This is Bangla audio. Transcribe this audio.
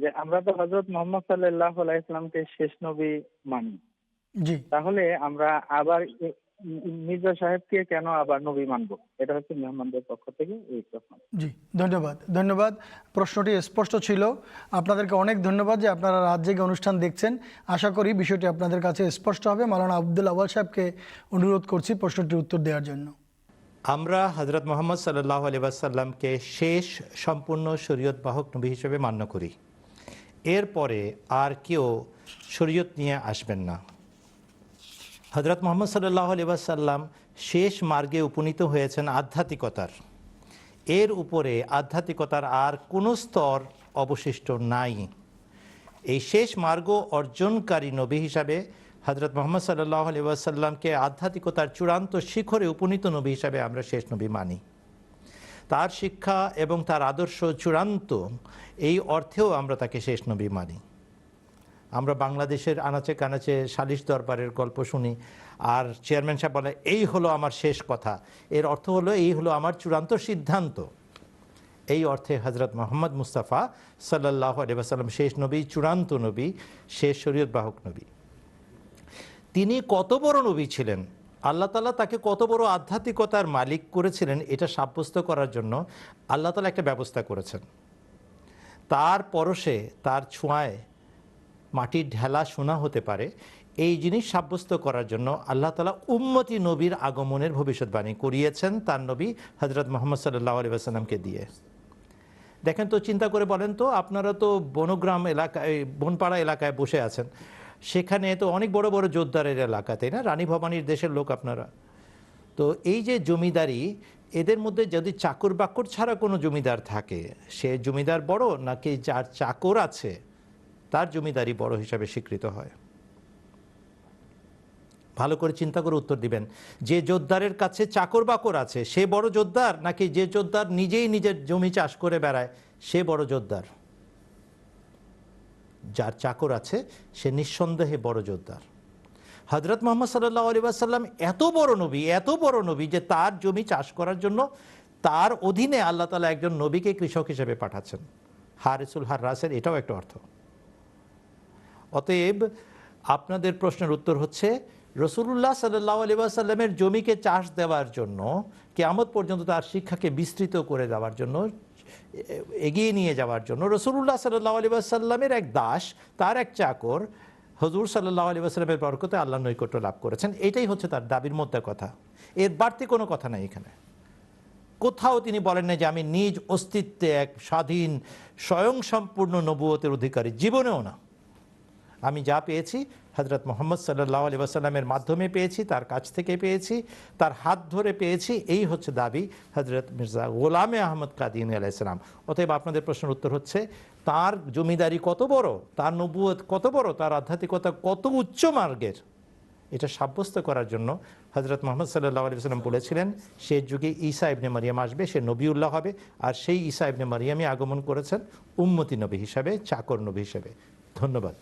যে আমরা তো হজরত মোহাম্মদ সাল্লাহ ইসলামকে শেষ নবী মানি। জি। তাহলে আমরা আবার মির্জা সাহেবকে কেন আবার নবী মানবো? এটা হচ্ছে মেহমানদের পক্ষ থেকে এই প্রশ্ন। জি ধন্যবাদ। ধন্যবাদ। প্রশ্নটি স্পষ্ট ছিল। আপনাদেরকে অনেক ধন্যবাদ যে আপনারা রাত জেগে অনুষ্ঠান দেখছেন। আশা করি বিষয়টি আপনাদের কাছে স্পষ্ট হবে। মালানা আব্দুল আওয়াল সাহেবকে অনুরোধ করছি প্রশ্নটির উত্তর দেওয়ার জন্য। আমরা হজরত মোহাম্মদ সাল্লাহ আলিবাসাল্লামকে শেষ সম্পূর্ণ শরীয়ত বাহক নবী হিসেবে মান্য করি। এরপরে আর কেউ শরীয়ত নিয়ে আসবেন না। হজরত মোহাম্মদ সাল্লাহ আলিবাসাল্লাম শেষ মার্গে উপনীত হয়েছেন আধ্যাত্মিকতার। এর উপরে আধ্যাত্মিকতার আর কোনো স্তর অবশিষ্ট নাই। এই শেষ মার্গ অর্জনকারী নবী হিসাবে হজরত মোহাম্মদ সাল্লাহ আলি ওয়াসাল্লামকে আধ্যাত্মিকতার চূড়ান্ত শিখরে উপনীত নবী হিসাবে আমরা শেষ নবী মানি। তার শিক্ষা এবং তার আদর্শ চূড়ান্ত, এই অর্থেও আমরা তাকে শেষ নবী মানি। আমরা বাংলাদেশের আনাচে কানাচে সালিশ দরবারের গল্প শুনি, আর চেয়ারম্যান সাহেব বলে, এই হলো আমার শেষ কথা। এর অর্থ হলো, এই হলো আমার চূড়ান্ত সিদ্ধান্ত। এই অর্থে হজরত মোহাম্মদ মুস্তাফা সাল্লাহ আলিবাসাল্লাম শেষ নবী, চূড়ান্ত নবী, শেষ শরীয়ত বাহক নবী। তিনি কত বড় নবী ছিলেন? আল্লাহ তালা তাকে কত বড় আধ্যাত্মিকতার মালিক করেছিলেন এটা সাব্যস্ত করার জন্য আল্লাহ তালা একটা ব্যবস্থা করেছেন। তার পরশে, তার ছোঁয়ায় মাটির ঢেলা শোনা হতে পারে, এই জিনিস সাব্যস্ত করার জন্য আল্লাহ তালা উম্মতি নবীর আগমনের ভবিষ্যৎবাণী করিয়েছেন তার নবী হজরত মোহাম্মদ সাল্লাহ আলী দিয়ে। দেখেন তো, চিন্তা করে বলেন তো, আপনারা তো বনগ্রাম এলাকায়, বনপাড়া এলাকায় বসে আছেন। সেখানে তো অনেক বড় বড় জোরদারের এলাকা, তাই না? রানী ভবানীর দেশের লোক আপনারা। তো এই যে জমিদারি, এদের মধ্যে যদি চাকর বাকর ছাড়া কোনো জমিদার থাকে, সে জমিদার বড় নাকি যার চাকর আছে, তার জমিদারি বড় হিসাবে স্বীকৃত হয়? ভালো করে চিন্তা করে উত্তর দিবেন। যে যোদ্ধারের কাছে চাকর বাকর আছে, সে বড় যোদ্ধার নাকি যে যোদ্ধার নিজেই নিজের জমি চাষ করে বেড়ায়, সে বড় যোদ্ধার যার চাকর আছে, সে নিঃসন্দেহে বড় যোদ্ধার হজরত মোহাম্মদ সাল্লাহ আলী এত বড় নবী, এত বড় নবী যে তার জমি চাষ করার জন্য তার অধীনে আল্লাহ তালা একজন নবীকে কৃষক হিসেবে পাঠাচ্ছেন। হারিসুল হার রাসের এটাও একটা অর্থ। অতএব আপনাদের প্রশ্নের উত্তর হচ্ছে রসুল্লাহ সাল্লাহ আলী আসাল্লামের জমিকে চাষ দেওয়ার জন্য, কেয়ামত পর্যন্ত তার শিক্ষাকে বিস্তৃত করে দেওয়ার জন্য এগিয়ে নিয়ে যাওয়ার জন্য রসুল্লাহ সাল্লাহ আলী আসাল্লামের এক দাস, তার এক চাকর, হজুর সাল্লাহ আলী আসলামের বরকতে আল্লাহ নৈকট্য লাভ করেছেন। এটাই হচ্ছে তার দাবির মধ্যে কথা। এর বাড়তি কোনো কথা নাই এখানে। কোথাও তিনি বলেন না যে আমি নিজ অস্তিত্বে এক স্বাধীন, স্বয়ংসম্পূর্ণ নবুয়তের অধিকারী। জীবনেও না। আমি যা পেয়েছি হজরত মোহাম্মদ সাল্লাহ আলী আসাল্লামের মাধ্যমে পেয়েছি, তার কাছ থেকে পেয়েছি, তার হাত ধরে পেয়েছি, এই হচ্ছে দাবি হজরত মির্জা গোলামে আহমদ কাদিন আলাইসালাম অতএব আপনাদের প্রশ্নের উত্তর হচ্ছে, তার জমিদারি কত বড়, তার নবুয়ত কত বড়, তার আধ্যাত্মিকতা কত উচ্চ মার্গের? এটা সাব্যস্ত করার জন্য হজরত মোহাম্মদ সাল্লাহ আলী সাল্লাম বলেছিলেন, সে যুগে ঈসা ইবনে মারিয়াম আসবে, সে নবীউল্লাহ হবে, আর সেই ঈসা ইবনে মারিয়ামই আগমন করেছেন উম্মতি নবী হিসাবে, চাকর নবী হিসাবে। ধন্যবাদ।